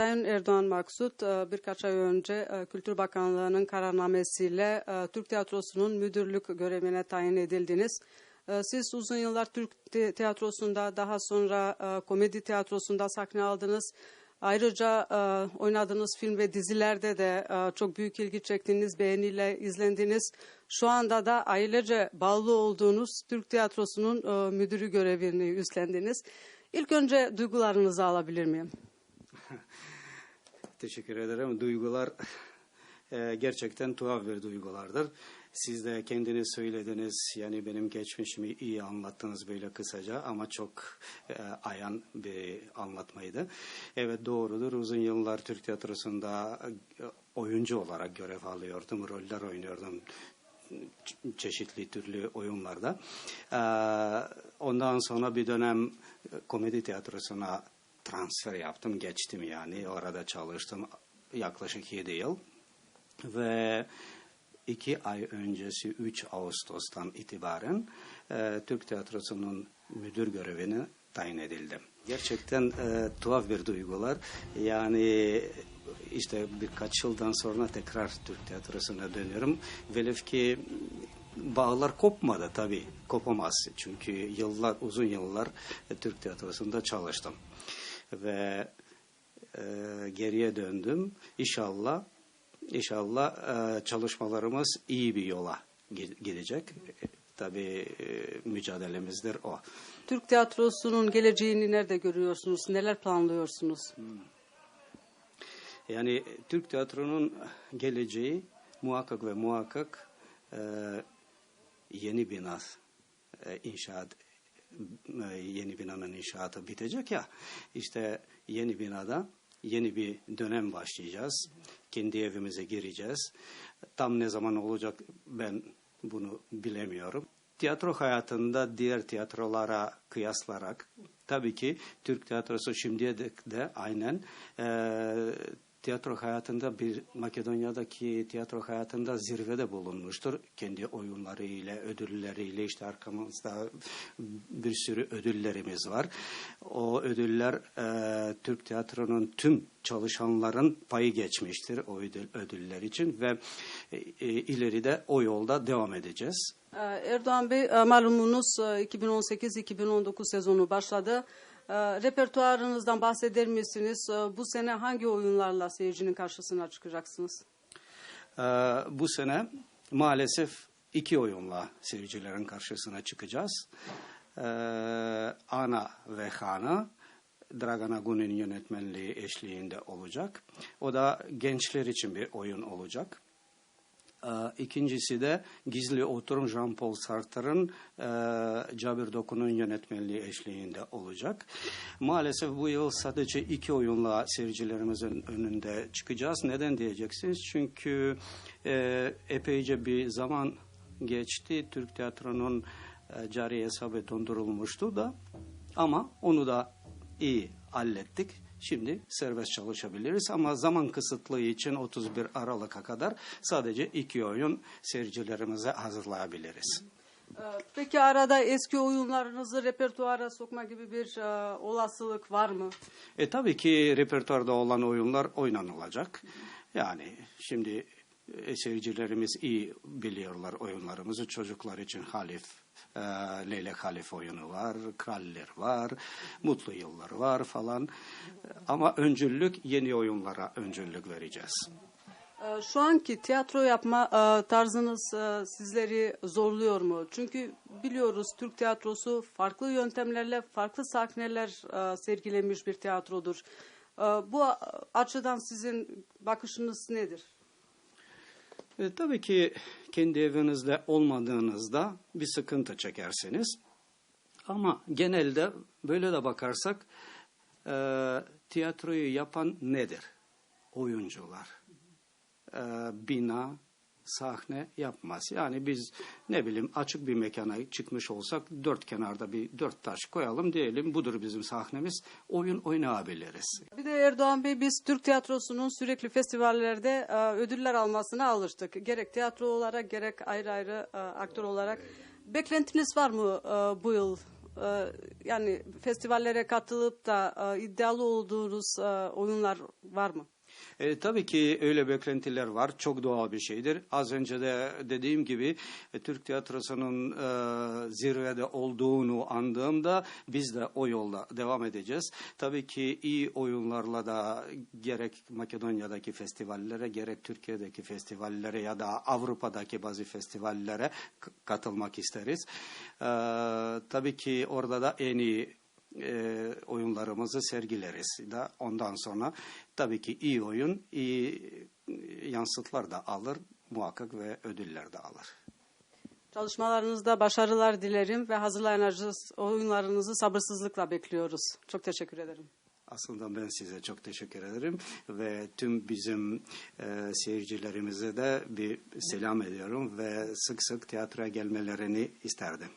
Sayın Erdoğan Maksut e, birkaç ay önce e, Kültür Bakanlığı'nın kararnamesiyle e, Türk Tiyatrosu'nun müdürlük görevine tayin edildiniz. Siz uzun yıllar Türk tiyatrosunda daha sonra komedi tiyatrosunda sahne aldınız. Ayrıca oynadığınız film ve dizilerde de çok büyük ilgi çektiğiniz, beğeniyle izlendiniz. Şu anda da ailece bağlı olduğunuz Türk Tiyatrosu'nun müdürü görevini üstlendiniz. İlk önce duygularınızı alabilir miyim? Teşekkür ederim. Duygular e, gerçekten tuhaf bir duygulardır. Siz de kendiniz söylediniz. Yani benim geçmişimi iyi anlattınız böyle kısaca ama çok e, ayan bir anlatmaydı. Evet doğrudur. Uzun yıllar Türk tiyatrosunda e, oyuncu olarak görev alıyordum. Roller oynuyordum çe- çeşitli türlü oyunlarda. Ee, ondan sonra bir dönem e, komedi tiyatrosuna transfer yaptım, geçtim yani. Orada çalıştım yaklaşık 7 yıl. Ve iki ay öncesi 3 Ağustos'tan itibaren e, Türk Tiyatrosu'nun müdür görevine tayin edildim. Gerçekten e, tuhaf bir duygular. Yani işte birkaç yıldan sonra tekrar Türk Tiyatrosu'na dönüyorum. Velev ki bağlar kopmadı tabii. Kopamaz. Çünkü yıllar, uzun yıllar e, Türk Tiyatrosu'nda çalıştım. Ve e, geriye döndüm. İnşallah İnşallah e, çalışmalarımız iyi bir yola gi- gidecek. E, Tabii e, mücadelemizdir o. Türk tiyatrosunun geleceğini nerede görüyorsunuz? Neler planlıyorsunuz? Yani Türk tiyatronun geleceği muhakkak ve muhakkak e, yeni bina e, inşaat yeni binanın inşaatı bitecek ya işte yeni binada yeni bir dönem başlayacağız. Kendi evimize gireceğiz. Tam ne zaman olacak ben bunu bilemiyorum. Tiyatro hayatında diğer tiyatrolara kıyaslarak tabii ki Türk tiyatrosu şimdiye de, de aynen e, tiyatro hayatında bir Makedonya'daki tiyatro hayatında zirvede bulunmuştur. Kendi oyunlarıyla, ödülleriyle işte arkamızda bir sürü ödüllerimiz var. O ödüller e, Türk tiyatronun tüm çalışanların payı geçmiştir o ödül, ödüller için ve e, e, ileride o yolda devam edeceğiz. Ee, Erdoğan Bey e, malumunuz e, 2018-2019 sezonu başladı. Ee, Repertuarınızdan bahseder misiniz? Ee, Bu sene hangi oyunlarla seyircinin karşısına çıkacaksınız? Ee, bu sene maalesef iki oyunla seyircilerin karşısına çıkacağız. Ana ve Hana Dragan Agun'un yönetmenliği eşliğinde olacak. O da gençler için bir oyun olacak. Ee, İkincisi de Gizli Oturum Jean-Paul Sartre'ın e, Cabir Doku'nun yönetmenliği eşliğinde olacak. Maalesef bu yıl sadece iki oyunla seyircilerimizin önünde çıkacağız. Neden diyeceksiniz? Çünkü e, epeyce bir zaman geçti. Türk tiyatronun e, cari hesabı dondurulmuştu da ama onu da iyi hallettik. Şimdi serbest çalışabiliriz ama zaman kısıtlığı için 31 Aralık'a kadar sadece iki oyun seyircilerimize hazırlayabiliriz. Ee, Peki arada eski oyunlarınızı repertuara sokma gibi bir e, olasılık var mı? E tabii ki repertuarda olan oyunlar oynanılacak. Yani şimdi seyircilerimiz iyi biliyorlar oyunlarımızı. Çocuklar için Halif, e, Leylek Halif oyunu var, Kraller var, Mutlu Yıllar var falan. E, Ama öncüllük yeni oyunlara öncüllük vereceğiz. Ee, Şu anki tiyatro yapma e, tarzınız e, sizleri zorluyor mu? Çünkü biliyoruz Türk tiyatrosu farklı yöntemlerle farklı sahneler e, sergilemiş bir tiyatrodur. E, Bu açıdan sizin bakışınız nedir? E, tabii ki kendi evinizde olmadığınızda bir sıkıntı çekersiniz. Ama genelde böyle de bakarsak e, tiyatroyu yapan nedir? Oyuncular. E, bina, sahne yapmaz. Yani biz ne bileyim açık bir mekana çıkmış olsak dört kenarda bir dört taş koyalım diyelim budur bizim sahnemiz. Oyun oynayabiliriz. Bir de Erdoğan Bey biz Türk tiyatrosunun sürekli festivallerde e, ödüller almasına alıştık. Gerek tiyatro olarak gerek ayrı ayrı e, aktör olarak. Beklentiniz var mı e, bu yıl yani festivallere katılıp da iddialı olduğunuz oyunlar var mı? E, tabii ki öyle beklentiler var. Çok doğal bir şeydir. Az önce de dediğim gibi e, Türk tiyatrosunun e, zirvede olduğunu andığımda biz de o yolda devam edeceğiz. Tabii ki iyi oyunlarla da gerek Makedonya'daki festivallere gerek Türkiye'deki festivallere ya da Avrupa'daki bazı festivallere katılmak isteriz. E, tabii ki orada da en iyi e, oyunlarımızı sergileriz da ondan sonra tabii ki iyi oyun iyi yansıtlar da alır muhakkak ve ödüller de alır. Çalışmalarınızda başarılar dilerim ve hazırlayacağınız oyunlarınızı sabırsızlıkla bekliyoruz. Çok teşekkür ederim. Aslında ben size çok teşekkür ederim ve tüm bizim e, seyircilerimize de bir selam ediyorum ve sık sık tiyatroya gelmelerini isterdim.